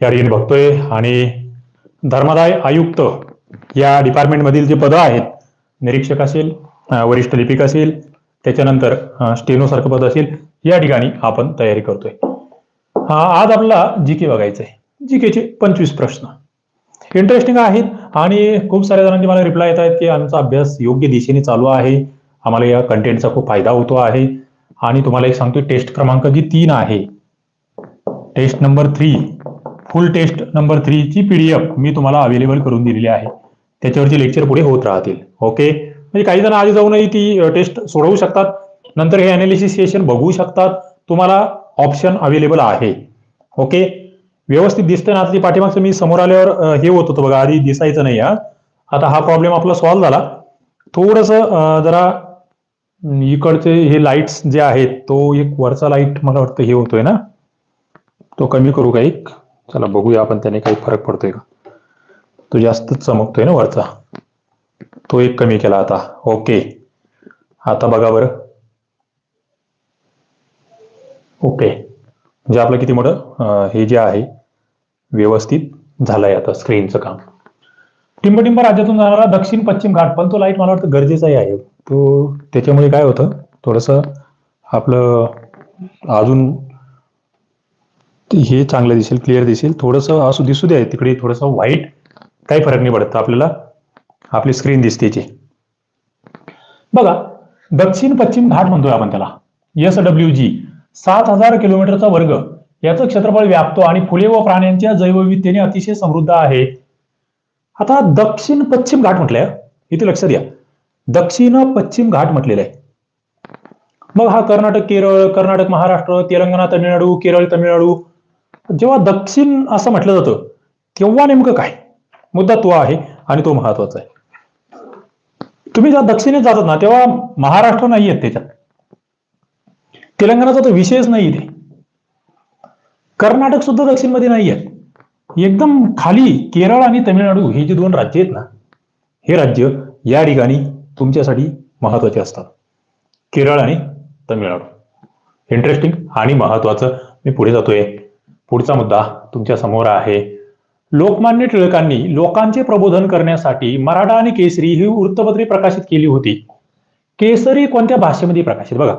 या ठिकाणी बघतोय. आणि धर्मादाय आयुक्त या डिपार्टमेंटमधील जे पदं आहेत निरीक्षक असेल वरिष्ठ लिपिक असेल त्याच्यानंतर स्टेनो स्टेनोसारखं पद असेल या ठिकाणी आपण तयारी करतोय. आज आपला जी के बघायचं आहे जी केचे पंचवीस प्रश्न. इंटरेस्टिंग आहेत आणि खूप साऱ्या जणांनी मला रिप्लाय येत आहेत की आमचा अभ्यास योग्य दिशेने चालू आहे. आम्हाला या कंटेंटचा खूप फायदा होतो आहे. आणि तुम्हाला एक सांगतोय टेस्ट क्रमांक जी तीन आहे test number three full test number three ची पीडीएफ मी तुम्हाला अवेलेबल करून दिलेली आहे. त्याच्यावरचे लेक्चर पुढे होत राहतील. ओके म्हणजे काही जण आधी जाऊनही ती टेस्ट सोडवू शकतात. नंतर हे अनालिसिस सेशन बघू शकतात. तुम्हाला ऑप्शन अवेलेबल आहे. ओके व्यवस्थित दिसतंय ना आता ती पाठीमागचं मी समोर आल्यावर हे होत होतं बघा आधी दिसायचं नाही हा. आता हा प्रॉब्लेम आपला सॉल्व्ह झाला. थोडस जरा इकडचे हे लाईट्स जे आहेत तो एक वरचा लाइट मला वाटतं हे होतोय ना. तो कमी करू का एक? चला बघूया आपण त्याने काही फरक पडतोय का? तो जास्तच चमकतोय ना वरचा. तो एक कमी केला आता. ओके. आता बघा बरं. ओके. म्हणजे आपलं किती मोठं? हे जे आहे व्यवस्थित झालंय आता स्क्रीनचं काम. टिंबटिंब राज्यातून जाणारा दक्षिण पश्चिम घाट पण तो लाइट मला वाटतं गरजेचाही आहे. तो त्याच्यामुळे काय होतं? थोडंसं आपलं अजून हे चांगलं दिसेल क्लिअर दिसेल. थोडंसं असू दिसू द्या तिकडे थोडंसं व्हाईट काही फरक नाही पडत आपल्याला. आपली स्क्रीन दिसते बघा दक्षिण पश्चिम घाट म्हणतोय आपण त्याला. एस डब्ल्यू जी सात हजार किलोमीटरचा वर्ग. याचं क्षेत्रफळ व्यापतो आणि फुले व प्राण्यांच्या जैवविविधतेने अतिशय समृद्ध आहे. आता दक्षिण पश्चिम घाट म्हटलंय. इथे लक्षात घ्या दक्षिण पश्चिम घाट म्हटलेला आहे. मग हा कर्नाटक केरळ कर्नाटक महाराष्ट्र तेलंगणा तमिळनाडू केरळ तमिळनाडू जेव्हा दक्षिण असं म्हटलं जातं तेव्हा नेमकं काय? मुद्दा तो आहे आणि तो महत्त्वाचा आहे. तुम्ही जेव्हा दक्षिणेत जातात ना तेव्हा महाराष्ट्र नाही आहेत त्याच्यात. तेलंगणाचा तर विषयच नाही इथे. कर्नाटक सुद्धा दक्षिणमध्ये नाही आहेत एकदम खाली केरळ आणि तमिळनाडू हे जे दोन राज्य आहेत ना हे राज्य या ठिकाणी तुमच्यासाठी महत्त्वाचे असतात. केरळ आणि तमिळनाडू. इंटरेस्टिंग आणि महत्वाचं. मी पुढे जातोय. पुढचा मुद्दा तुमच्यासमोर आहे. लोकमान्य टिळकांनी लोकांचे प्रबोधन करण्यासाठी मराठा आणि केसरी ही वृत्तपत्रे प्रकाशित केली होती. केसरी कोणत्या भाषेमध्ये प्रकाशित? बघा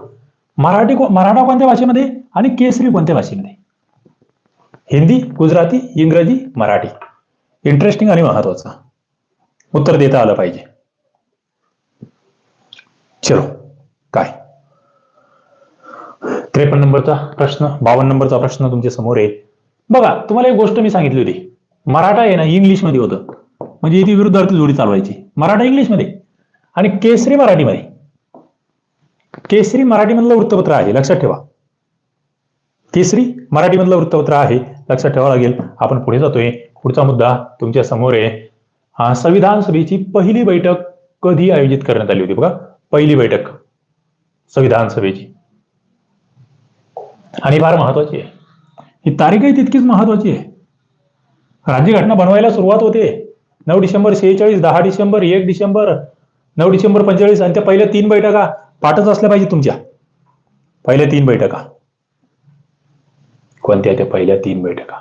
मराठी मराठा कोणत्या भाषेमध्ये आणि केसरी कोणत्या भाषेमध्ये? हिंदी गुजराती इंग्रजी मराठी. इंटरेस्टिंग आणि महत्वाचं उत्तर देता आलं पाहिजे. चलो काय? त्रेपन्न नंबरचा प्रश्न बावन्न नंबरचा प्रश्न तुमच्यासमोर आहे. बघा तुम्हाला एक गोष्ट मी सांगितली होती. मराठा आहे ना इंग्लिशमध्ये होतं. म्हणजे इथे विरुद्धार्थी जोडी चालवायची. मराठा इंग्लिशमध्ये. आणि केसरी मराठीमध्ये. केसरी मराठीमधलं वृत्तपत्र आहे लक्षात ठेवा. केसरी मराठीमधलं वृत्तपत्र आहे लक्षात ठेवावं लागेल. आपण पुढे जातोय. पुढचा मुद्दा तुमच्यासमोर आहे. हा, संविधान सभेची पहिली बैठक कधी आयोजित करण्यात आली होती? बघा पहिली बैठक. संविधान सभेची. आणि फार महत्वाची आहे. ही तारीखही तितकीच महत्वाची आहे. राज्यघटना बनवायला सुरुवात होते. नऊ डिसेंबर शेहेचाळीस दहा डिसेंबर एक डिसेंबर नऊ डिसेंबर पंचेचाळीस आणि त्या पहिल्या तीन बैठका पाठच असल्या पाहिजे तुमच्या. पहिल्या तीन बैठका. कोणत्या त्या पहिल्या तीन बैठका?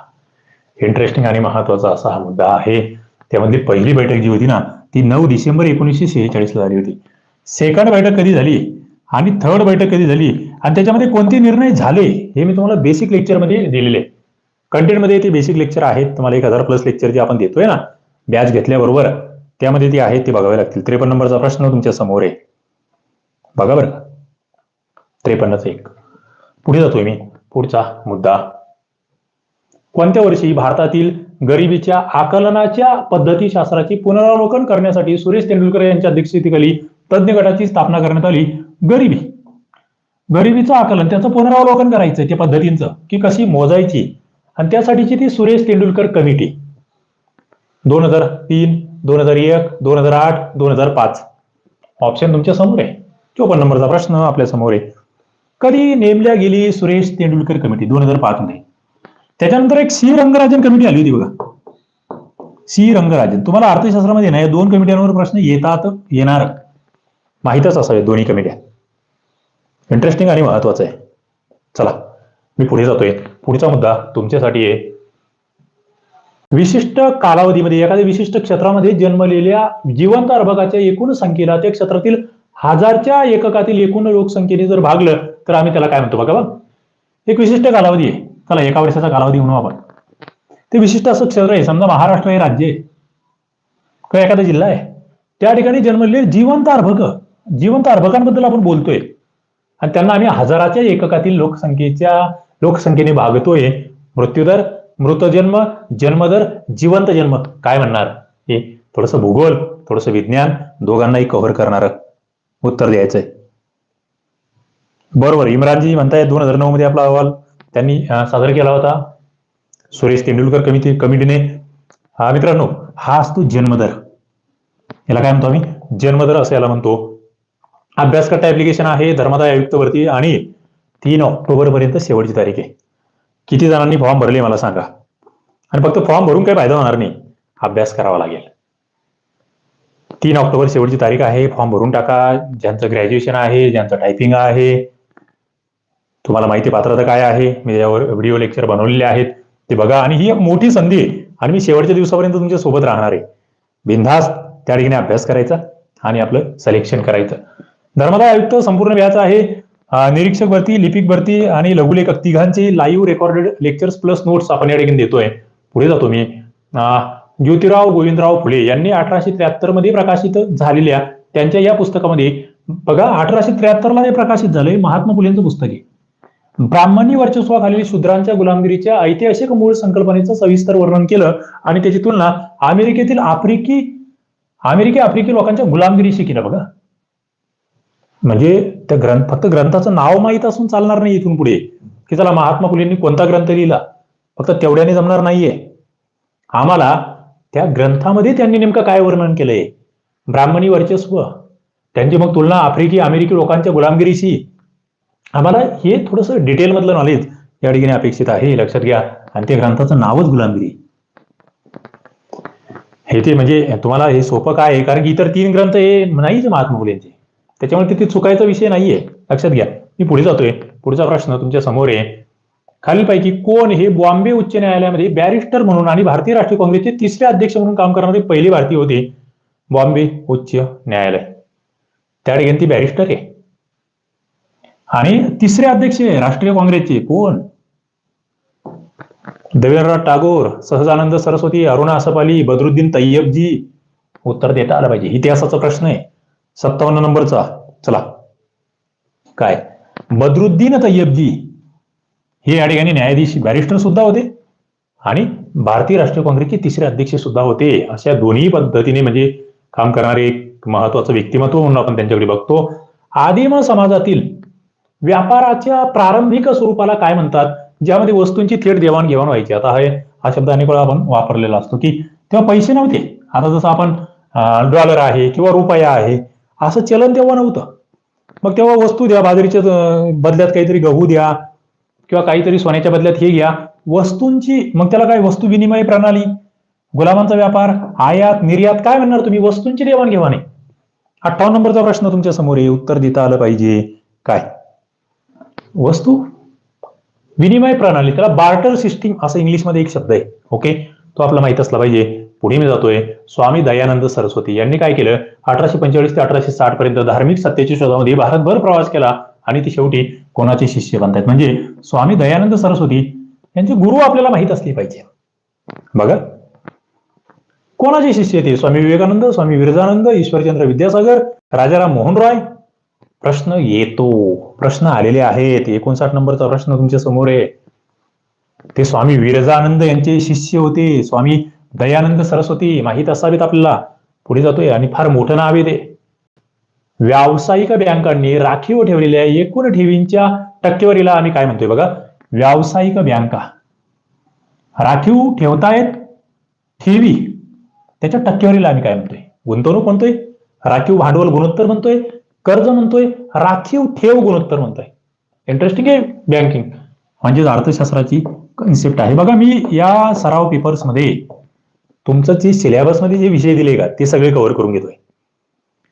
इंटरेस्टिंग आणि महत्त्वाचा असा हा मुद्दा आहे. त्यामधली पहिली बैठक जी होती ना ती नऊ डिसेंबर एकोणीसशे शेहेचाळीसला झाली होती. सेकंड बैठक कधी झाली? आणि थर्ड बैठक कधी झाली? आणि त्याच्यामध्ये कोणते निर्णय झाले हे मी तुम्हाला बेसिक लेक्चरमध्ये दिलेले कंटेंटमध्ये ते बेसिक लेक्चर आहेत. तुम्हाला एक हजार प्लस लेक्चर जे आपण देतोय ना बॅच घेतल्याबरोबर त्यामध्ये ते आहेत ते बघावे लागतील. त्रेपन्न नंबरचा प्रश्न तुमच्यासमोर आहे. बघा बरं. त्रेपन्नच एक. पुढे जातोय मी. पुढचा मुद्दा. कोणत्या वर्षी भारतातील गरिबीच्या आकलनाच्या पद्धती शास्त्राची पुनरावलोकन करण्यासाठी सुरेश तेंडुलकर यांच्या अध्यक्षतेखाली तज्ज्ञ गटाची स्थापना करण्यात आली? गरिबी. गरिबीचं आकलन त्याचं पुनरावलोकन करायचं त्या पद्धतींचं की कशी मोजायची. आणि त्यासाठीची ती सुरेश तेंडुलकर कमिटी. दोन हजार तीन दोन हजार एक दोन हजार आठ दोन हजार पाच. ऑप्शन तुमच्यासमोर आहे. चोपन्न नंबरचा प्रश्न आपल्यासमोर आहे. कधी नेमल्या गेली सुरेश तेंडुलकर कमिटी? दोन हजार पाच मध्ये. त्याच्यानंतर एक सी रंगराजन कमिटी आली होती बघा. सी रंगराजन. तुम्हाला अर्थशास्त्रामध्ये ना या दोन कमिट्यांवर प्रश्न येतात येणार. माहीतच असावे दोन्ही कमिट्या. इंटरेस्टिंग आणि महत्वाचं आहे. चला मी पुढे जातोय. पुढचा मुद्दा तुमच्यासाठी आहे. विशिष्ट कालावधीमध्ये एखाद्या विशिष्ट क्षेत्रामध्ये जन्मलेल्या जिवंत अर्भकाच्या एकूण संख्येला त्या क्षेत्रातील हजारच्या एककातील एकूण लोकसंख्येने जर भागलं तर आम्ही त्याला काय म्हणतो बघा बघ एक विशिष्ट कालावधी आहे. चला एका वर्षाचा कालावधी म्हणू आपण. ते विशिष्ट असं क्षेत्र आहे. समजा महाराष्ट्र हे राज्य आहे. किंवा एखादा जिल्हा आहे. त्या ठिकाणी जन्मलेले जिवंत अर्भक जिवंत अर्भकांबद्दल आपण बोलतोय. आणि त्यांना आम्ही हजाराच्या एककातील लोकसंख्येच्या लोकसंख्येने भागतोय. मृत्यूदर मृतजन्म जन्मदर जिवंत जन्म काय म्हणणार? हे थोडंसं भूगोल थोडंसं विज्ञान दोघांनाही कव्हर करणार उत्तर द्यायचंय. बरोबर इम्रानजी म्हणताय दोन हजार नऊ मध्ये आपला अहवाल त्यांनी सादर केला होता. सुरेश तेंडुलकर कमिटी कमिटीने. हा मित्रांनो हा असतो जन्मदर. याला काय म्हणतो आम्ही? जन्मदर असं याला म्हणतो. अभ्यासकर्ता ऍप्लिकेशन आहे धर्मादाय आयुक्तवरती आणि तीन ऑक्टोबर पर्यंत शेवटची तारीख आहे. किती जणांनी फॉर्म भरले मला सांगा. आणि फक्त फॉर्म भरून काही फायदा होणार नाही. अभ्यास करावा लागेल. तीन ऑक्टोबर शेवटची तारीख आहे. फॉर्म भरून टाका. ज्यांचं ग्रॅज्युएशन आहे ज्यांचं टायपिंग आहे तुम्हाला माहिती पात्रता काय आहे? मी त्यावर व्हिडिओ लेक्चर बनवलेले आहेत. ते बघा. आणि ही एक मोठी संधी आहे. आणि मी शेवटच्या दिवसापर्यंत तुमच्यासोबत राहणार आहे. बिनधास्त त्या ठिकाणी अभ्यास करायचा आणि आपलं सिलेक्शन करायचं. धर्मदाय आयुक्त संपूर्ण व्याज आहे. निरीक्षक भरती लिपिक भरती आणि लघुलेखक तिघांचे live recorded lectures plus notes आपण या ठिकाणी देतोय. पुढे जातो मी. ज्योतिराव गोविंदराव फुले यांनी अठराशे त्र्याहत्तरमध्ये प्रकाशित झालेल्या त्यांच्या या पुस्तकामध्ये बघा अठराशे त्र्याहत्तरला हे प्रकाशित झालंय महात्मा फुलेंचं पुस्तक आहे. ब्राह्मणी वर्चस्वाखालील शूद्रांच्या गुलामगिरीच्या ऐतिहासिक मूळ संकल्पनेचं सविस्तर वर्णन केलं आणि त्याची तुलना अमेरिकेतील आफ्रिकी अमेरिकी आफ्रिकी लोकांच्या गुलामगिरीशी केलं बघा. म्हणजे त्या ग्रंथ फक्त ग्रंथाचं नाव माहीत असून चालणार नाही इथून पुढे. की चला महात्मा फुलेंनी कोणता ग्रंथ लिहिला? फक्त तेवढ्याने जमणार नाहीये. आम्हाला त्या ग्रंथामध्ये त्यांनी नेमकं काय वर्णन केलंय? ब्राह्मणी वर्चस्व. त्यांची मग तुलना आफ्रिकी अमेरिकी लोकांच्या गुलामगिरीशी. आम्हाला हे थोडंसं डिटेलमधलं नॉलेज या ठिकाणी अपेक्षित आहे. हे लक्षात घ्या. आणि त्या ग्रंथाचं नावच गुलामगिरी. हे ते म्हणजे तुम्हाला हे सोपं काय आहे? कारण की इतर तीन ग्रंथ हे नाहीच महात्मा फुलेंचे. त्याच्यामुळे तिथे चुकायचा विषय नाहीये. लक्षात घ्या. मी पुढे जातोय. पुढचा प्रश्न तुमच्यासमोर आहे. खालीलपैकी कोण हे बॉम्बे उच्च न्यायालयामध्ये बॅरिस्टर म्हणून आणि भारतीय राष्ट्रीय काँग्रेसचे तिसरे अध्यक्ष म्हणून काम करणारे पहिले भारतीय होते? बॉम्बे उच्च न्यायालय. त्या ठिकाणी ती बॅरिस्टर आहे. आणि तिसरे अध्यक्ष आहे राष्ट्रीय काँग्रेसचे कोण? देवेंद्रनाथ टागोर सहजानंद सरस्वती अरुणा असफाली बदरुद्दीन तय्यबजी उत्तर देता आलं पाहिजे. इतिहासाचा प्रश्न आहे. सत्तावन्न नंबरचा. चला. काय? बदरुद्दीन तय्यबजी हे या ठिकाणी न्यायाधीश बॅरिस्टर सुद्धा होते आणि भारतीय राष्ट्रीय काँग्रेसचे तिसरे अध्यक्ष सुद्धा होते. अशा दोन्ही पद्धतीने म्हणजे काम करणारे एक महत्वाचं व्यक्तिमत्व म्हणून आपण त्यांच्याकडे बघतो. आदिम समाजातील व्यापाराच्या प्रारंभिक स्वरूपाला काय म्हणतात? ज्यामध्ये वस्तूंची थेट देवाणघेवाण व्हायची. आता हे हा शब्द अनेक वेळा आपण वापरलेला असतो की तेव्हा पैसे नव्हते. आता जसं आपण डॉलर आहे किंवा रुपया आहे असं चलन तेव्हा नव्हतं. मग तेव्हा वस्तू द्या बाजरीच्या बदल्यात काहीतरी गहू द्या किंवा काहीतरी सोन्याच्या बदल्यात हे घ्या. वस्तूंची मग त्याला काय वस्तू विनिमय प्रणाली? गुलामांचा व्यापार आयात निर्यात काय म्हणणार तुम्ही? वस्तूंची देवाणघेवाण आहे. अठ्ठावन्न नंबरचा प्रश्न तुमच्यासमोर आहे. उत्तर देता आलं पाहिजे. काय? वस्तू? विनिमय प्रणाली. त्याला बार्टर सिस्टीम असं इंग्लिशमध्ये एक शब्द आहे. ओके तो आपला माहीत असला पाहिजे. पुढे मी जातोय. स्वामी दयानंद सरस्वती यांनी काय केलं? अठराशे पंचेचाळीस ते अठराशे साठ पर्यंत धार्मिक सत्तेच्या शोधामध्ये भारतभर प्रवास केला. आणि ते शेवटी कोणाचे शिष्य बनतायत? म्हणजे स्वामी दयानंद सरस्वती यांचे गुरु आपल्याला माहीत असले पाहिजे. बघा. कोणाचे शिष्य ते स्वामी विवेकानंद स्वामी विरजानंद ईश्वरचंद्र विद्यासागर राजाराम मोहन रॉय? प्रश्न येतो. प्रश्न आलेले आहेत. एकोणसाठ नंबरचा प्रश्न तुमच्यासमोर आहे. ते स्वामी विरजानंद यांचे शिष्य होते. स्वामी दयानंद सरस्वती माहीत असावेत आपल्याला. पुढे जातोय आणि फार मोठं नाव आहे ते. व्यावसायिक बँकांनी राखीव ठेवलेल्या एकूण ठेवींच्या टक्केवारीला आम्ही काय म्हणतोय बघा? व्यावसायिक बँका. राखीव ठेवतायत ठेवी. त्याच्या टक्केवारीला आम्ही काय म्हणतोय? गुंतवणूक म्हणतोय राखीव भांडवल गुणोत्तर म्हणतोय कर्ज म्हणतोय राखीव ठेव गुणोत्तर म्हणतोय. इंटरेस्टिंग आहे बँकिंग म्हणजेच अर्थशास्त्राची कन्सेप्ट आहे. बघा मी या सराव पेपर्समध्ये तुमचं जे सिलेबसमध्ये जे विषय दिले का ते सगळे कव्हर करून घेतोय.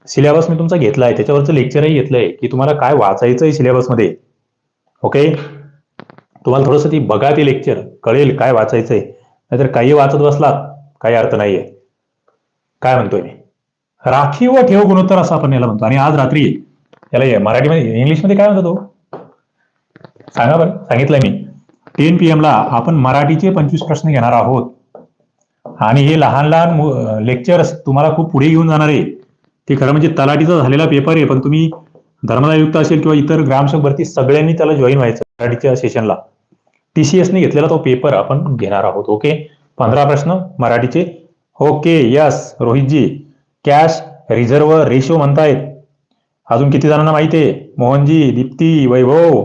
सिलेबस मी तुमचा घेतलाय त्याच्यावरचं लेक्चरही घेतलंय की तुम्हाला काय वाचायचं आहे सिलेबसमध्ये. ओके तुम्हाला थोडंसं ती बघा ते लेक्चर कळेल काय वाचायचंय. नाहीतर काही वाचत बसलात काही अर्थ नाहीये. काय म्हणतोय मी? राखीव ठेव गुणोत्तर असं आपण याला म्हणतो. आणि आज रात्री याला ये- मराठीमध्ये इंग्लिशमध्ये काय म्हणतो तो? सांगा बरं सांगितलंय मी. टेन पी ला आपण मराठीचे पंचवीस प्रश्न घेणार आहोत. आणि हे लहान लहान लेक्चर्स तुम्हाला खूप पुढे घेऊन जाणार आहे. ते खरं म्हणजे तलाठीचा झालेला पेपर आहे पण तुम्ही धर्मदायुक्त असेल किंवा इतर ग्रामसेवक भरती सगळ्यांनी त्याला जॉईन व्हायचं मराठीच्या सेशनला टीसीएसने घेतलेला तो पेपर आपण घेणार आहोत ओके पंधरा प्रश्न मराठीचे. Okay yes Rohitji cash reserve ratio म्हणतायत. अजून किती जणांना माहिती आहे? मोहनजी दीप्ती वैभव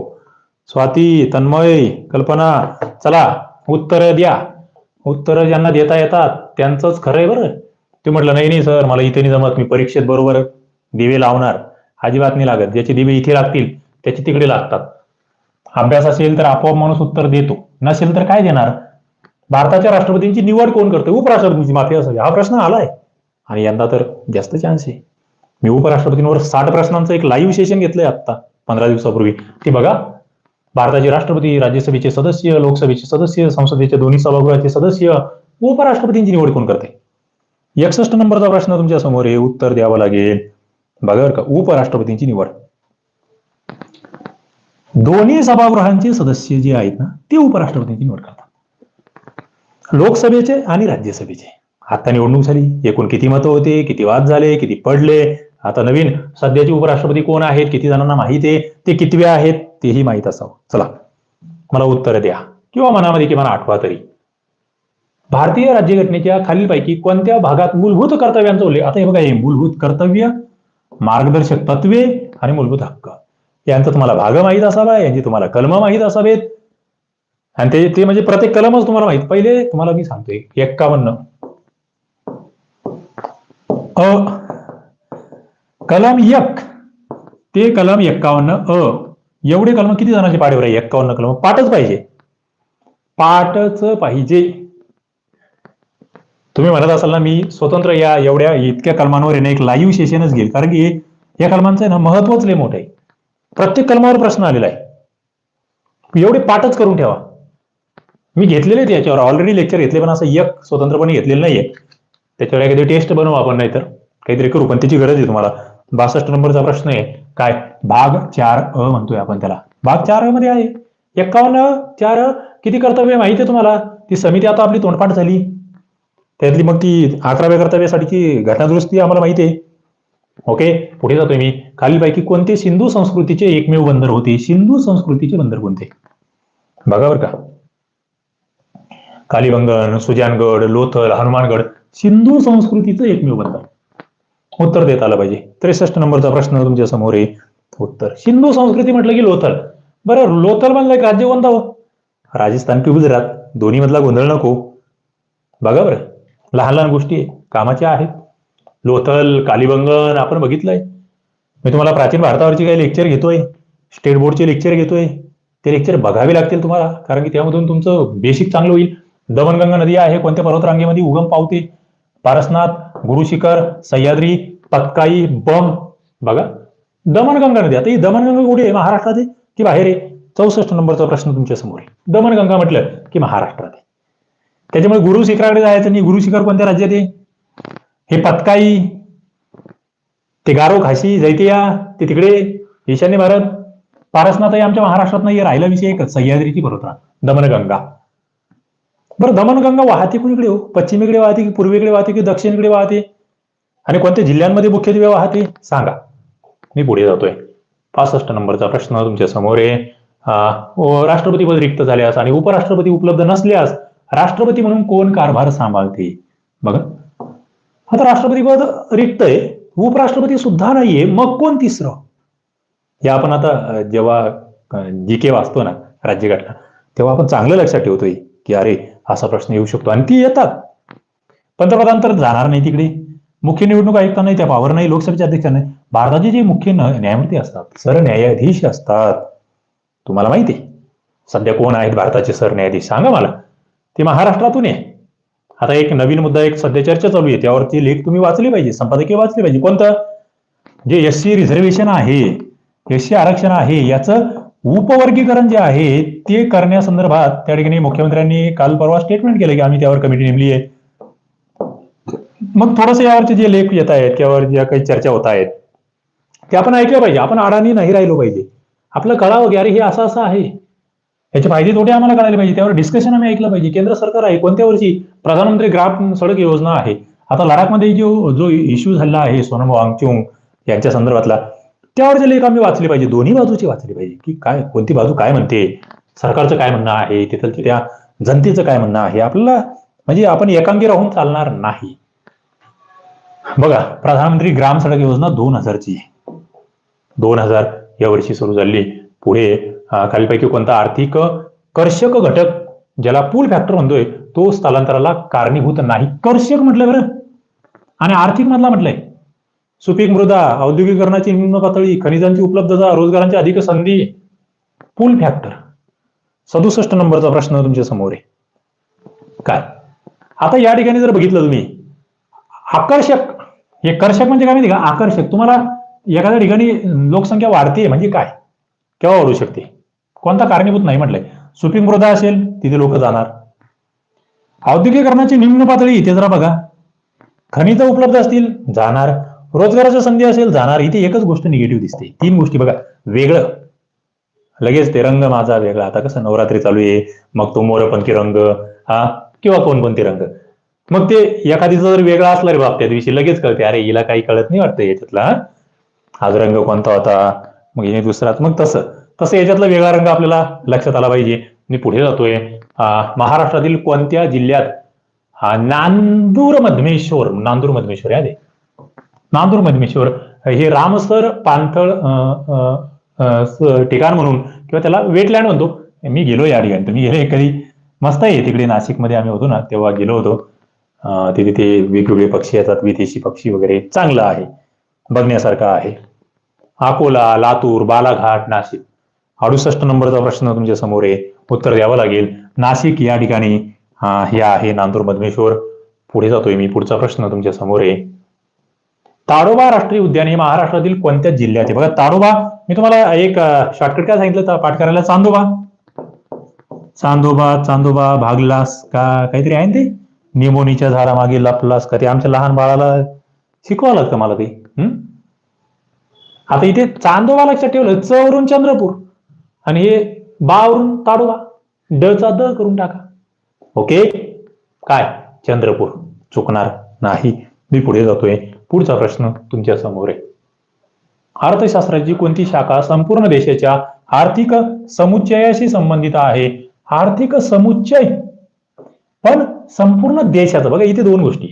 स्वाती तन्मय कल्पना चला उत्तर द्या. उत्तर ज्यांना देता येतात त्यांचंच खरं आहे बरं. ते म्हटलं नाही नाही सर मला इथे नाही जमत मी परीक्षेत बरोबर दिवे लावणार. अजिबात नाही लागत. ज्याचे दिवे इथे लागतील त्याचे तिकडे लागतात. अभ्यास असेल तर आपोआप माणूस उत्तर देतो. नसेल तर काय देणार? भारताच्या राष्ट्रपतींची निवड कोण करतो उपराष्ट्रपतींची माफी असावी. हा प्रश्न आलाय. आणि यंदा तर जास्त चान्स आहे. मी उपराष्ट्रपतींवर साठ प्रश्नांचं एक लाईव्ह सेशन घेतलंय आता पंधरा दिवसापूर्वी. ते बघा. भारताचे राष्ट्रपती राज्यसभेचे सदस्य लोकसभेचे सदस्य संसदेच्या दोन्ही सभागृहाचे सदस्य उपराष्ट्रपतींची निवड कोण करते? एकसष्ट नंबरचा प्रश्न तुमच्यासमोर आहे उत्तर द्यावं लागेल. बघा का उपराष्ट्रपतींची निवड. दोन्ही सभागृहांचे सदस्य जे आहेत ना ते उपराष्ट्रपतींची निवड करतात. लोकसभेचे आणि राज्यसभेचे. आता निवडणूक झाली. एकूण किती मतं होते किती वाद झाले किती पडले? आता नवीन सध्याचे उपराष्ट्रपती कोण आहेत किती जणांना माहिती आहे ते कितवे आहेत? तेही माहीत असावं. चला मला उत्तर द्या. किंवा मनामध्ये किमान आठवा तरी. भारतीय राज्यघटनेच्या खालीलपैकी कोणत्या भागात मूलभूत कर्तव्यांचा उल्लेख आता हे बघा हे मूलभूत कर्तव्य मार्गदर्शक तत्वे आणि मूलभूत हक्क. यांचा तुम्हाला भाग माहीत असावा यांची तुम्हाला कलम माहीत असावेत. आणि ते ते म्हणजे प्रत्येक कलमच तुम्हाला माहीत. पहिले तुम्हाला मी सांगतोय. एक्कावन्न. अ. कलम एक. ते कलम एक्कावन्न. अ. एवढे कलम किती जणांचे पाठीवर आहे? एक्कावन्न कलम. पाठच पाहिजे. पाठच पाहिजे. तुम्ही म्हणत असाल ना मी स्वतंत्र या एवढ्या इतक्या कलमांवर येणं एक लाईव्ह सेशनच घेईल. कारण की या कलमांचं आहे ना महत्वच लय मोठं आहे. प्रत्येक कलमावर प्रश्न आलेला आहे. एवढे पाठच करून ठेवा. मी घेतलेले आहेत याच्यावर. ऑलरेडी लेक्चर घेतले पण असं एक स्वतंत्रपणे घेतलेलं नाहीये. त्याच्यावर एखादी टेस्ट बनवू आपण नाहीतर. काहीतरी करू पण त्याची गरज आहे तुम्हाला. बासष्ट नंबरचा प्रश्न आहे. काय? भाग चार अ म्हणतोय आपण त्याला. भाग चार अ मध्ये आहे. एक्कावन्न चार अ किती कर्तव्य माहिती आहे तुम्हाला? ती समिती आता आपली तोंडपाठ झाली. त्यातली मग ती अकराव्या कर्तव्यासाठीची घटनादुरुस्ती आम्हाला माहिती आहे. ओके? पुढे जातोय मी. खालीलपैकी कोणते सिंधू संस्कृतीचे एकमेव बंदर होते? सिंधू संस्कृतीचे बंदर कोणते? बघा बरं का. कालीबंगन सुजानगड लोथल हनुमानगड सिंधू संस्कृतीचं एकमेव बंदर. उत्तर देता आलं पाहिजे. त्रेसष्ट नंबरचा प्रश्न तुमच्यासमोर आहे. उत्तर. हिंदू संस्कृती म्हटलं की लोथल. बरं लोथल म्हणलं एक राज्य कोणता हो? राजस्थान की गुजरात. दोन्ही मधला गोंधळ नको. बघा बरं. लहान लहान गोष्टी आहे, कामाच्या आहेत. लोथल कालिबंगन आपण बघितलंय. मी तुम्हाला प्राचीन भारतावरची काही लेक्चर घेतोय. स्टेट बोर्डचे लेक्चर घेतोय. ते लेक्चर बघावे लागतील तुम्हाला. कारण की त्यामधून तुमचं बेसिक चांगलं होईल. दमनगंगा नदी आहे. कोणत्या पर्वतरांगेमध्ये उगम पावते? पारसनाथ गुरुशिखर सह्याद्री पत्काई बम बघा. दमनगंगा नदी. आता ही दमनगंगा कुठे आहे? महाराष्ट्रात आहे की बाहेर आहे? चौसष्ट नंबरचा प्रश्न तुमच्यासमोर आहे. दमनगंगा म्हटलं की महाराष्ट्रात आहे. त्याच्यामुळे गुरुशिखराकडे जायचं नाही. गुरु शिखर कोणत्या राज्यात आहे? हे पतकाई ते गारो खाशी जैतिया ते तिकडे ईशान्य भारत. पारसनाथही आमच्या महाराष्ट्रात नाही राहिला विषय एकच. सह्याद्रीची पर्वतरांग दमनगंगा. बरं दमनगंगा वाहते कुणीकडे हो? पश्चिमेकडे वाहते की पूर्वेकडे वाहते की दक्षिणेकडे वाहते? आणि कोणत्या जिल्ह्यांमध्ये मुख्यत्वे वाहते? सांगा. मी पुढे जातोय. पासष्ट नंबरचा प्रश्न तुमच्यासमोर आहे. राष्ट्रपती पद रिक्त झाल्यास आणि उपराष्ट्रपती उपलब्ध नसल्यास राष्ट्रपती म्हणून कोण कारभार सांभाळते? बघा. आता राष्ट्रपती पद रिक्त आहे. उपराष्ट्रपती सुद्धा नाहीये. मग कोण तिसरं? हे आपण आता जेव्हा जी के वाचतो ना राज्यघटना तेव्हा आपण चांगलं लक्षात ठेवतोय की अरे असा प्रश्न येऊ शकतो. आणि ती येतात. पंतप्रधान तर जाणार नाही तिकडे. मुख्य निवडणूक आयुक्त नाही त्या पावर नाही लोकसभेच्या अध्यक्ष नाही भारताचे जे मुख्य न्यायमूर्ती असतात सरन्यायाधीश असतात. तुम्हाला माहिती आहे. सध्या कोण आहेत भारताचे सरन्यायाधीश? सांगा मला. ते महाराष्ट्रातून आहे. आता एक नवीन मुद्दा एक सध्या चर्चा चालू आहे. त्यावरती लेख तुम्ही वाचली पाहिजे संपादकीय वाचली पाहिजे. कोणतं? जे एस सी रिझर्वेशन आहे एस सी आरक्षण आहे याचं उपवर्गीकरण जे आहे ते करण्यासंदर्भात त्या ठिकाणी मुख्यमंत्र्यांनी काल परवा स्टेटमेंट केलं की आम्ही त्यावर कमिटी नेमली आहे. मग थोडस यावरचे जे लेख येत आहेत किंवा ज्या काही चर्चा होत आहेत ते आपण ऐकलं पाहिजे. आपण अडाणी नाही राहिलो पाहिजे. आपलं कळावं की अरे हे असं असं आहे. याचे फायदे तोटे आम्हाला कळायला पाहिजे. त्यावर डिस्कशन आम्ही ऐकलं पाहिजे. केंद्र सरकार आहे कोणत्या वर्षी प्रधानमंत्री ग्राम सडक योजना आहे? आता लडाखमध्ये जो जो इश्यू झाला आहे सोनम वांगचुंग यांच्या संदर्भातला त्यावरचे लेख आम्ही वाचले पाहिजे. दोन्ही बाजूचे वाचले पाहिजे. की काय कोणती बाजू काय म्हणते? सरकारचं काय म्हणणं आहे? तिथलच्या त्या जनतेचं काय म्हणणं आहे? आपल्याला म्हणजे आपण एकांगी राहून चालणार नाही. बघा प्रधानमंत्री ग्राम सडक योजना दोन हजारची दोन हजार या वर्षी सुरू झाली. पुढे खालीपैकी कोणता आर्थिक कर्षक घटक ज्याला पूल फॅक्टर म्हणतोय तो स्थलांतराला कारणीभूत नाही. कर्षक म्हटलं बरं. आणि आर्थिक मधला म्हटलंय. सुपीक मृदा औद्योगिकरणाची निम्न पातळी खनिजांची उपलब्धता रोजगारांची अधिक संधी पूल फॅक्टर सदुसष्ट नंबरचा प्रश्न तुमच्यासमोर आहे. काय? आता या ठिकाणी जर बघितलं तुम्ही आकर्षक हे कर्षक म्हणजे काय माहिती का? आकर्षक. तुम्हाला एखाद्या ठिकाणी लोकसंख्या वाढते म्हणजे काय? केव्हा वाढू शकते? कोणता कारणीभूत नाही म्हटलंय. सुपीक मृदा असेल तिथे लोक जाणार. औद्योगिकरणाची निम्न पातळी इथे जरा बघा. खनिज उपलब्ध असतील जाणार. रोजगाराच्या संधी असेल जाणार. इथे एकच गोष्ट निगेटिव्ह दिसते. तीन गोष्टी बघा. वेगळं. लगेच ते रंग माझा वेगळा. आता कसं नवरात्री चालू आहे. मग तो मोरपंथी रंग. हा? किंवा कोणकोणते रंग. मग ते एखादीचा जर वेगळा असला रे बाप त्या दिवशी लगेच कळते. अरे हिला काही कळत नाही वाटतं याच्यातला हा? रंग कोणता होता? मग हिने दुसरा मग तसं. तसं याच्यातला वेगळा रंग आपल्याला लक्षात आला पाहिजे. मी पुढे जातोय. महाराष्ट्रातील कोणत्या जिल्ह्यात? हा, नांदूर मधमेश्वर. नांदूर मधमेश्वर या दे नांदूर मधमेश्वर हे रामसर पाणथळ ठिकाण म्हणून किंवा त्याला वेटलँड म्हणतो. मी गेलो या ठिकाणी. तुम्ही गेले कधी? मस्त आहे तिकडे नाशिकमध्ये आम्ही होतो ना तेव्हा गेलो होतो. तिथे ते वेगवेगळे पक्षी येतात विदेशी पक्षी वगैरे. चांगलं आहे. बघण्यासारखं आहे. अकोला लातूर बालाघाट नाशिक. अडुसष्ट नंबरचा प्रश्न तुमच्यासमोर आहे. उत्तर द्यावं लागेल. नाशिक या ठिकाणी हे आहे नांदूर मधमेश्वर पुढे जातोय मी. पुढचा प्रश्न तुमच्यासमोर आहे. ताडोबा राष्ट्रीय उद्यान हे महाराष्ट्रातील कोणत्या जिल्ह्यात आहे? बघा ताडोबा मी तुम्हाला एक शॉर्टकट काय सांगितलं तर पाठ करायला चांदोबा. चांदोबा चांदोबा भागलास का काहीतरी आहे ना ते? निमोनीच्या झाडामागे लपलास का ते? आमच्या लहान बाळाला शिकवावं लागतं मला ते. हम्म? आता इथे चांदोबा लक्षात ठेवलं च वरून चंद्रपूर. आणि हे बावरून ताडोबा. ड चा द करून टाका. ओके? काय? चंद्रपूर. चुकणार नाही. मी पुढे जातोय. पुढचा प्रश्न तुमच्यासमोर आहे. अर्थशास्त्राची कोणती शाखा संपूर्ण देशाच्या आर्थिक समुच्चयाशी संबंधित आहे? आर्थिक समुच्चय. पण संपूर्ण देशाचं बघा इथे दोन गोष्टी.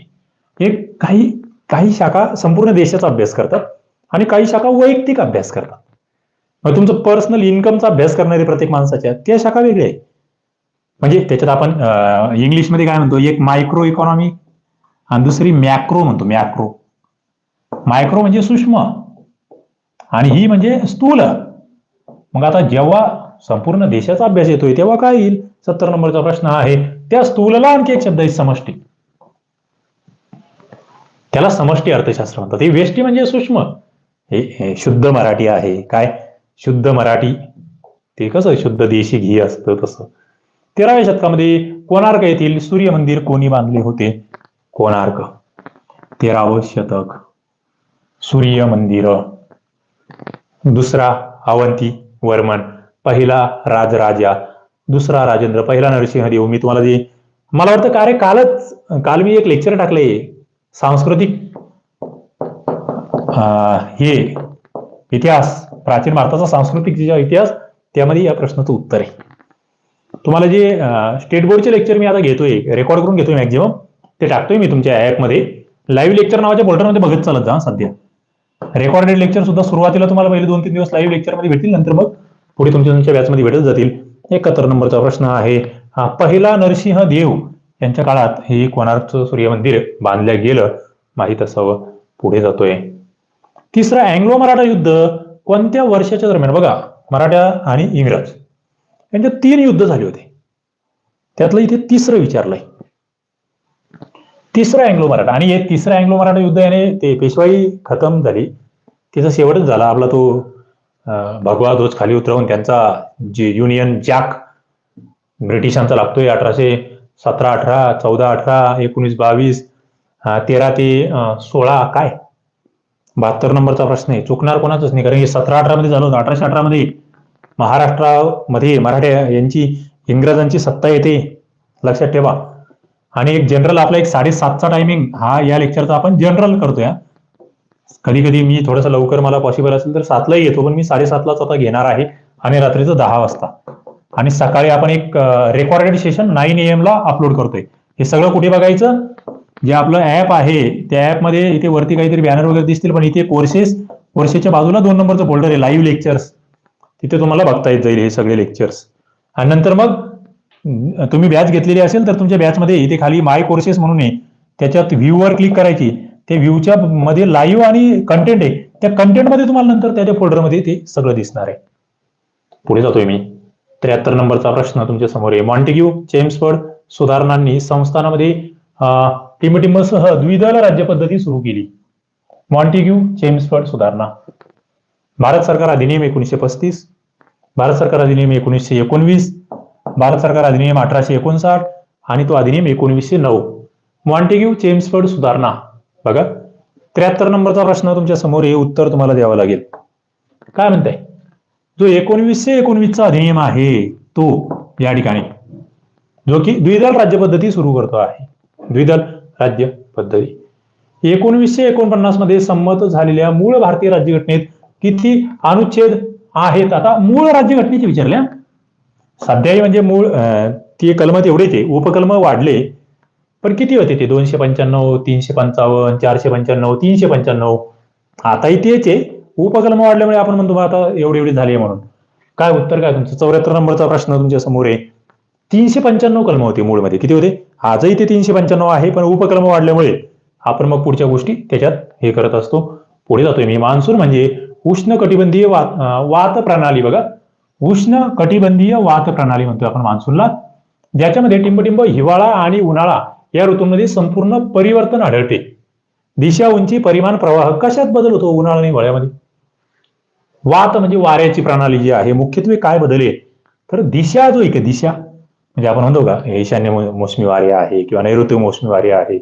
एक काही काही शाखा संपूर्ण देशाचा अभ्यास करतात आणि काही शाखा वैयक्तिक अभ्यास करतात. मग तुमचं पर्सनल इन्कमचा अभ्यास करणारे प्रत्येक माणसाच्या त्या शाखा वेगळ्या आहे म्हणजे त्याच्यात आपण इंग्लिशमध्ये काय म्हणतो? एक मायक्रो इकॉनॉमी आणि दुसरी मॅक्रो म्हणतो मॅक्रो मायक्रो म्हणजे सूक्ष्म. आणि ही म्हणजे स्थूल. मग आता जेव्हा संपूर्ण देशाचा अभ्यास येतोय तेव्हा काय येईल? सत्तर नंबरचा प्रश्न आहे. त्या स्थूलला आणखी एक शब्द आहे समष्टी. त्याला समष्टी अर्थशास्त्र म्हणतात. हे वेष्टी म्हणजे सूक्ष्म. हे शुद्ध मराठी आहे. काय? शुद्ध मराठी. ते कसं? शुद्ध देशी घी असतं तसं. तेराव्या शतकामध्ये कोणार्क येथील सूर्य मंदिर कोणी बांधले होते? कोणार्क. तेरावं शतक. सूर्य मंदिर दुसरा अवंती वर्मन पहिला राजराजा. दुसरा राजेंद्र पहिला नरसिंहदेव मी तुम्हाला जे मला वाटतं का रे कालच काल मी एक लेक्चर टाकले सांस्कृतिक हे इतिहास प्राचीन भारताचा सांस्कृतिक जे इतिहास त्यामध्ये या प्रश्नाचं उत्तर आहे. तुम्हाला जे स्टेट बोर्डचे लेक्चर मी आता घेतोय रेकॉर्ड करून घेतोय मॅक्झिमम ते टाकतोय मी तुमच्या ॲपमध्ये लाईव्ह लेक्चर नावाच्या पोर्टलमध्ये बघत चालत जा सध्या. रेकॉर्डेड लेक्चर सुद्धा सुरुवातीला तुम्हाला पहिले दोन तीन दिवस लाईव्ह लेक्चरमध्ये भेटतील. नंतर मग पुढे तुमच्या तुमच्या बॅचमध्ये भेटत जातील. एकाहत्तर नंबरचा प्रश्न आहे. हा पहिला नरसिंह देव यांच्या काळात हे कोणार्कचं सूर्य मंदिर बांधलं गेलं? माहीत असावं. पुढे जातोय. तिसरा अँग्लो मराठा युद्ध कोणत्या वर्षाच्या दरम्यान? बघा मराठा आणि इंग्रज. यांचे तीन युद्ध झाले होते. त्यातलं इथे तिसरं विचारलंय. तिसरं अँग्लो मराठा आणि हे तिसरं अँग्लो मराठा युद्ध याने ते पेशवाई खतम झाली. तिचा शेवटच झाला आपला तो भगवा ध्वज खाली उतरवून त्यांचा जे युनियन जॅक ब्रिटिशांचा लागतोय अठराशे सतरा अठरा चौदा अठरा एकोणीस बावीस तेरा ते सोळा काय? बहात्तर नंबरचा प्रश्न आहे. चुकणार कोणाचाच नाही. कारण की सतरा अठरा मध्ये झालं होतं. अठराशे अठरा मध्ये महाराष्ट्रामध्ये मराठ्या यांची इंग्रजांची सत्ता येते. लक्षात ठेवा. आणि एक जनरल आपला एक साडेसातचा टायमिंग हा या लेक्चरचा आपण जनरल करतोय कधी कधी मी थोडंसं लवकर मला पॉसिबल असेल तर सातलाही येतो पण मी साडेसातलाच आता घेणार आहे आणि रात्रीचं दहा वाजता. आणि सकाळी आपण एक रेकॉर्डेड सेशन नाईन एम ला अपलोड करतोय. हे सगळं कुठे बघायचं? जे आपलं ऍप आहे त्या ऍपमध्ये इथे वरती काहीतरी बॅनर वगैरे दिसतील पण इथे कोर्सेस कोर्सेसच्या बाजूला दोन नंबरचं फोल्डर आहे लाईव्ह लेक्चर्स तिथे तुम्हाला बघता येत जाईल हे सगळे लेक्चर्स आणि नंतर मग तुम्ही बॅच घेतलेली असेल तर तुमच्या बॅचमध्ये इथे खाली माय कोर्सेस म्हणून आहे. त्याच्यात व्ह्यूवर क्लिक करायची. ते व्ह्यूच्या मध्ये लाईव्ह आणि कंटेंट आहे. त्या कंटेंटमध्ये तुम्हाला नंतर त्याच्या फोल्डरमध्ये ते सगळं दिसणार आहे. पुढे जातोय मी. त्र्याहत्तर नंबरचा प्रश्न तुमच्यासमोर आहे. मॉन्टेग्यू चेम्सफर्ड सुधारणांनी संस्थानामध्ये अं, टिमटिमसह द्विदल राज्य पद्धती सुरू केली. मॉन्टेग्यू चेम्सफर्ड सुधारणा. भारत सरकार अधिनियम एकोणीसशे पस्तीस. भारत सरकार अधिनियम एकोणीसशे एकोणवीस. भारत सरकार अधिनियम अठराशे एकोणसाठ. आणि तो अधिनियम एकोणवीसशे नऊ. मॉन्टेग्यू चेम्सफर्ड सुधारणा. बघा त्र्याहत्तर नंबरचा प्रश्न तुमच्यासमोर हे उत्तर तुम्हाला द्यावं लागेल. काय म्हणताय? जो एकोणवीसशे एकोणवीसचा अधिनियम आहे तो या ठिकाणी. जो की द्विदल राज्य पद्धती सुरू करतो आहे. द्विदल राज्य पद्धती. एकोणवीसशे एकोणपन्नासमध्ये संमत झालेल्या मूळ भारतीय राज्यघटनेत किती अनुच्छेद आहेत? आता मूळ राज्यघटनेचे विचारल्या सध्याही म्हणजे मूळ ती कलम तेवढेच आहे. उपकलम वाढले पण किती होते ते? दोनशे पंच्याण्णव तीनशे पंचावन्न चारशे पंच्याण्णव तीनशे पंच्याण्णव? आताही तेच आहे. उपकलम वाढल्यामुळे आपण म्हणतो आता एवढी एवढी झाली आहे म्हणून. काय उत्तर काय तुमचं? चौऱ्याहत्तर नंबरचा प्रश्न तुमच्यासमोर आहे. तीनशे पंच्याण्णव कलम होते मूळमध्ये. किती होते? आजही ते तीनशे पंच्याण्णव आहे पण उपकलम वाढल्यामुळे आपण मग पुढच्या गोष्टी त्याच्यात हे करत असतो. पुढे जातोय मी. मान्सून म्हणजे उष्ण कटिबंधीय वात वात प्रणाली बघा. उष्ण कटिबंधीय वात प्रणाली म्हणतोय आपण मान्सूनला. ज्याच्यामध्ये टिंबटिंब हिवाळा आणि उन्हाळा या ऋतूंमध्ये संपूर्ण परिवर्तन आढळते. दिशा उंची परिमाण प्रवाह कशात बदल होतो? उन्हाळा आणि हिवाळ्यामध्ये. वात म्हणजे वाऱ्याची प्रणाली जी आहे मुख्यत्वे काय बदल आहे? तर दिशा जो एक दिशा. म्हणजे आपण म्हणतो का ईशान्य मोसमी वारे आहे किंवा नैऋत्य मोसमी वारे आहे.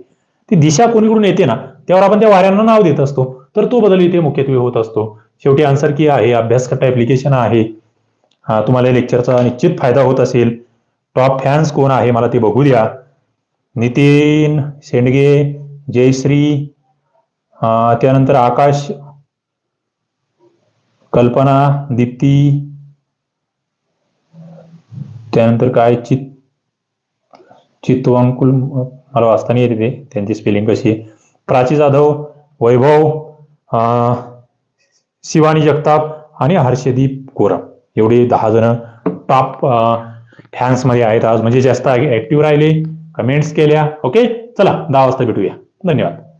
ती दिशा कोणीकडून येते ना त्यावर आपण त्या वाऱ्यांना नाव देत असतो. तर तो बदल इथे मुख्यत्वे होत असतो. शेवटी आन्सर की आहे अभ्यासकट्टा ऍप्लिकेशन आहे. हा तुम्हाला लेक्चरचा निश्चित फायदा होत असेल. टॉप फॅन्स कोण आहे मला ते बघू द्या. नितीन शेंडगे जयश्री त्यानंतर आकाश कल्पना दीप्ती त्यानंतर काय चित चित्वांकुल मला वाचता नाही येते ते त्यांची स्पेलिंग कशी आहे. प्राची जाधव वैभव अं, शिवानी जगताप आणि हर्षदीप कोरा एवढे दहा जण टॉप फॅन्समध्ये आहेत आज. म्हणजे जास्त ऍक्टिव्ह राहिले. कमेंट्स केल्या. ओके चला दहा वाजता भेटूया. धन्यवाद.